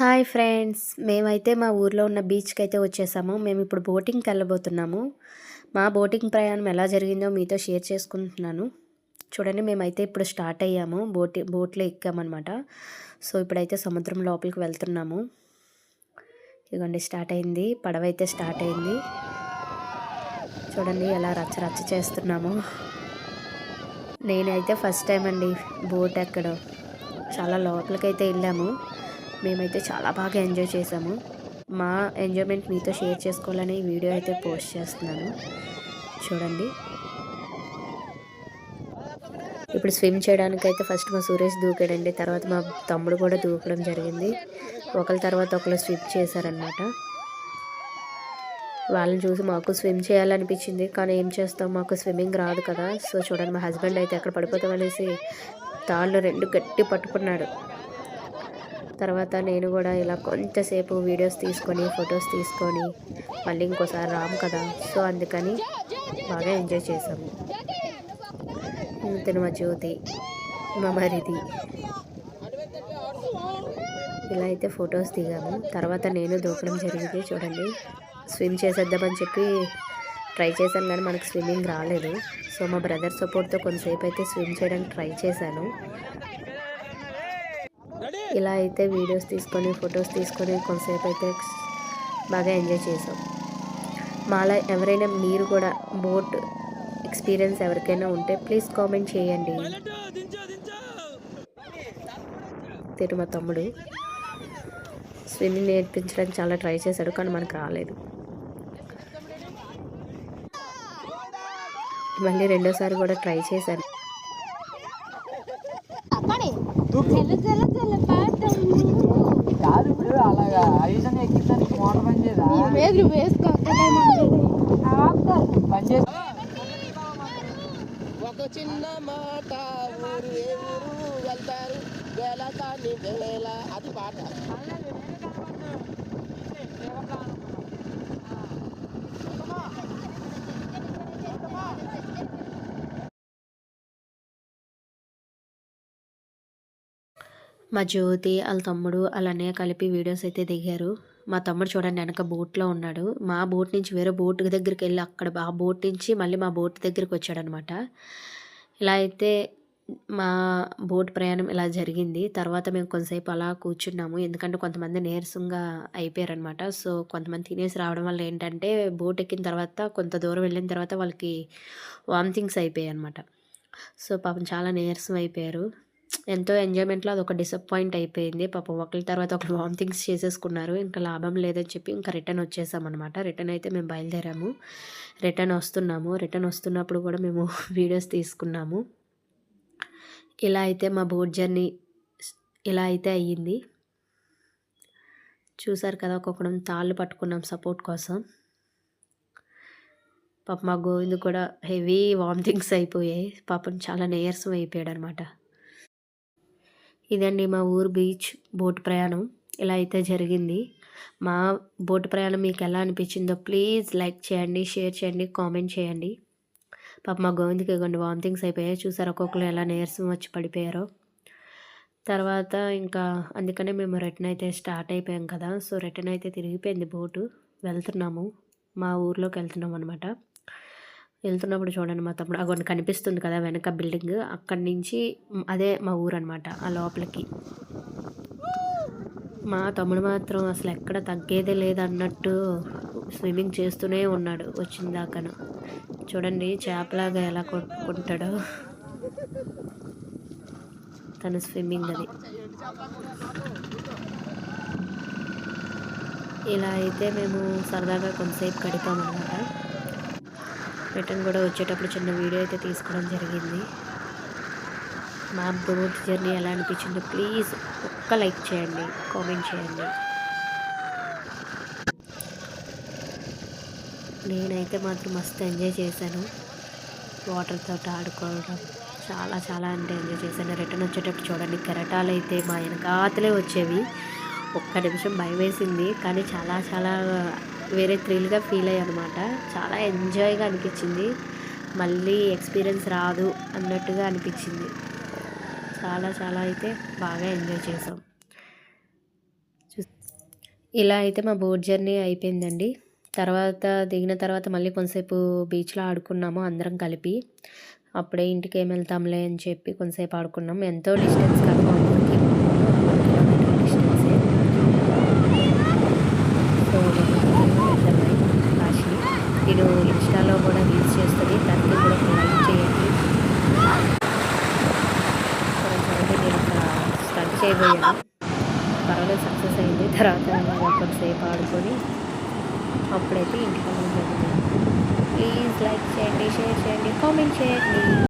Hi friends. మేమైతే మా ఊర్లో ఉన్న బీచ్కి అయితే వచ్చేసాము. మేము ఇప్పుడు బోటింగ్కి వెళ్ళబోతున్నాము. మా బోటింగ్ ప్రయాణం ఎలా జరిగిందో మీతో షేర్ చేసుకుంటున్నాను. చూడండి మేమైతే ఇప్పుడు స్టార్ట్ అయ్యాము. బోటి బోట్లో ఎక్కామన్నమాట. సో ఇప్పుడైతే సముద్రం లోపలికి వెళ్తున్నాము. ఇదిగోండి స్టార్ట్ అయింది. పడవ అయితే స్టార్ట్ అయింది. చూడండి ఎలా రచ్చ రచ్చ చేస్తున్నాము. నేనైతే ఫస్ట్ టైం అండి బోట్ ఎక్కడం. చాలా లోపలికైతే వెళ్ళాము. మేమైతే చాలా బాగా ఎంజాయ్ చేసాము మా ఎంజాయ్మెంట్ మీతో షేర్ చేసుకోవాలని ఈ వీడియో అయితే పోస్ట్ చేస్తున్నాను. చూడండి. ఇప్పుడు స్విమ్ చేయడానికి అయితే ఫస్ట్ మా సురేష్ దూకాడండి. తర్వాత మా తమ్ముడు కూడా దూకడం జరిగింది. ఒకరి తర్వాత ఒకరు స్విమ్ చేశారనమాట వాళ్ళని చూసి మాకు స్విమ్ చేయాలనిపించింది. కానీ ఏం చేస్తాం? మాకు స్విమ్మింగ్ రాదు కదా. సో చూడండి మా హస్బెండ్ అయితే ఎక్కడ పడిపోతామనేసి తాళ్ళు రెండు గట్టి పట్టుకున్నాడు. తర్వాత నేను కూడా ఇలా కొంచెంసేపు వీడియోస్ తీసుకొని ఫొటోస్ తీసుకొని మళ్ళీ ఇంకోసారి రాము కదా. సో అందుకని బాగా ఎంజాయ్ చేసాము తిను మా జ్యోతి మా మరిది. ఇలా అయితే ఫొటోస్ దిగాము. తర్వాత నేను దూకడం జరిగింది. చూడండి స్విమ్ చేసేద్దామని చెప్పి ట్రై చేశాను కానీ మనకు స్విమ్మింగ్ రాలేదు. సో మా బ్రదర్ సపోర్ట్తో కొంతసేపు అయితే స్విమ్ చేయడానికి ట్రై చేశాను. ఇలా అయితే వీడియోస్ తీసుకొని ఫొటోస్ తీసుకొని కొంతసేపు అయితే బాగా ఎంజాయ్ చేసాం. మాలా ఎవరైనా మీరు కూడా బోట్ ఎక్స్పీరియన్స్ ఎవరికైనా ఉంటే ప్లీజ్ కామెంట్ చేయండి. తిరుమ తమ్ముడు స్విమ్మింగ్ నేర్పించడానికి చాలా ట్రై చేశాడు కానీ మనకు రాలేదు. మళ్ళీ రెండోసారి కూడా ట్రై చేశాను. కాదు ఇప్పుడు అలాగా ఐజన్ ఎక్కిందానికి మోటార్ పని చేయదా? వేసుకో పని చేసి ఒక చిన్న మాట ఊరు ఏ ఊరు వెళ్తారు? వేల కాని వేల అది పాట. మా జ్యోతి వాళ్ళ తమ్ముడు అలానే కలిపి వీడియోస్ అయితే దిగారు. మా తమ్ముడు చూడండి వెనక బోట్లో ఉన్నాడు. మా బోట్ నుంచి వేరే బోట్ దగ్గరికి వెళ్ళి అక్కడ ఆ బోట్ నుంచి మళ్ళీ మా బోట్ దగ్గరికి వచ్చాడనమాట. ఇలా అయితే మా బోట్ ప్రయాణం ఇలా జరిగింది. తర్వాత మేము కొంతసేపు అలా కూర్చున్నాము. ఎందుకంటే కొంతమంది నీరసంగా అయిపోయారనమాట. సో కొంతమంది తినేసి రావడం వల్ల ఏంటంటే బోట్ ఎక్కిన తర్వాత కొంత దూరం వెళ్ళిన తర్వాత వాళ్ళకి వామిటింగ్స్ అయిపోయాయి అనమాట సో పాపం చాలా నీరసం అయిపోయారు. ఎంతో ఎంజాయ్మెంట్లో అది ఒక డిసప్పాయింట్ అయిపోయింది. పాపం ఒకరి తర్వాత ఒకరు వామిటింగ్స్ చేసేసుకున్నారు. ఇంకా లాభం లేదని చెప్పి ఇంకా రిటర్న్ వచ్చేసామన్నమాట. రిటర్న్ అయితే మేము బయలుదేరాము. రిటర్న్ వస్తున్నాము. రిటర్న్ వస్తున్నప్పుడు కూడా మేము వీడియోస్ తీసుకున్నాము. ఇలా అయితే మా బోట్ జర్నీ ఇలా అయితే అయ్యింది. చూసారు కదా ఒక్కొక్కడం తాళ్ళు పట్టుకున్నాం సపోర్ట్ కోసం. పాప మా గోవింద్ కూడా హెవీ వామిటింగ్స్ అయిపోయాయి. పాపం చాలా నీరసం అయిపోయాడు అనమాట ఇదండి మా ఊరు బీచ్ బోట్ ప్రయాణం. ఇలా అయితే జరిగింది. మా బోట్ ప్రయాణం మీకు ఎలా అనిపించిందో ప్లీజ్ లైక్ చేయండి షేర్ చేయండి కామెంట్ చేయండి. పాప మా గోవింద్కి ఇవ్వండి వామిటింగ్స్ అయిపోయాయి. చూసారు ఒక్కొక్కరు ఎలా నీరసం వచ్చి పడిపోయారో. తర్వాత ఇంకా అందుకనే మేము రిటర్న్ అయితే స్టార్ట్ అయిపోయాం కదా. సో రిటర్న్ అయితే తిరిగిపోయింది బోటు. వెళ్తున్నాము. మా ఊర్లోకి వెళ్తున్నాం అనమాట వెళ్తున్నప్పుడు చూడండి మా తమ్ముడు. అక్కడ కనిపిస్తుంది కదా వెనక బిల్డింగ్. అక్కడి నుంచి అదే మా ఊరు అనమాట ఆ లోపలికి. మా తమ్ముడు మాత్రం అసలు ఎక్కడ తగ్గేదే లేదన్నట్టు స్విమ్మింగ్ చేస్తూనే ఉన్నాడు వచ్చిన దాకాను చూడండి చేపలాగా ఎలా కొట్టుకుంటాడో. తన స్విమ్మింగ్ అది. ఇలా అయితే మేము సరదాగా కొంతసేపు గడిపామన్నమాట. రిటర్న్ కూడా వచ్చేటప్పుడు చిన్న వీడియో అయితే తీసుకోవడం జరిగింది. మా బోట్ జర్నీ ఎలా అనిపించిందో ప్లీజ్ ఒక్క లైక్ చేయండి కామెంట్ చేయండి. నేనైతే మాత్రం మస్తు ఎంజాయ్ చేశాను. వాటర్తో ఆడుకోవడం చాలా చాలా అంటే ఎంజాయ్ చేశాను. రిటర్న్ వచ్చేటప్పుడు చూడండి కెరటాలు అయితే మా వెనకాతలే వచ్చేవి. ఒక్క నిమిషం భయం వేసింది కానీ చాలా చాలా వేరే థ్రిల్గా ఫీల్ అయ్యి అనమాట చాలా ఎంజాయ్గా అనిపించింది. మళ్ళీ ఎక్స్పీరియన్స్ రాదు అన్నట్టుగా అనిపించింది. చాలా చాలా అయితే బాగా ఎంజాయ్ చేసాం. చూ ఇలా అయితే మా బోట్ జర్నీ అయిపోయిందండి. తర్వాత దిగిన తర్వాత మళ్ళీ కొంతసేపు బీచ్లో ఆడుకున్నాము అందరం కలిపి. అప్పుడే ఇంటికి ఏం వెళ్తాంలే అని చెప్పి కొంతసేపు ఆడుకున్నాం. ఎంతో డిస్టెన్స్ కాదు డిస్టెన్స్ డిస్టెన్సే సో నేను ఇన్స్టాలో కూడా రీల్స్ చేస్తుంది. దానికి కూడా లైక్ చేయండి. కొంచెం నేను ఒక స్టంట్ చేయబోయాను. పర్వాలేదు సక్సెస్ అయింది. తర్వాత కొంతసేపు ఆడుకొని అప్పుడైతే ఇంటికి వెళ్ళడం ప్లీజ్ లైక్ చేయండి షేర్ చేయండి కామెంట్ చేయండి.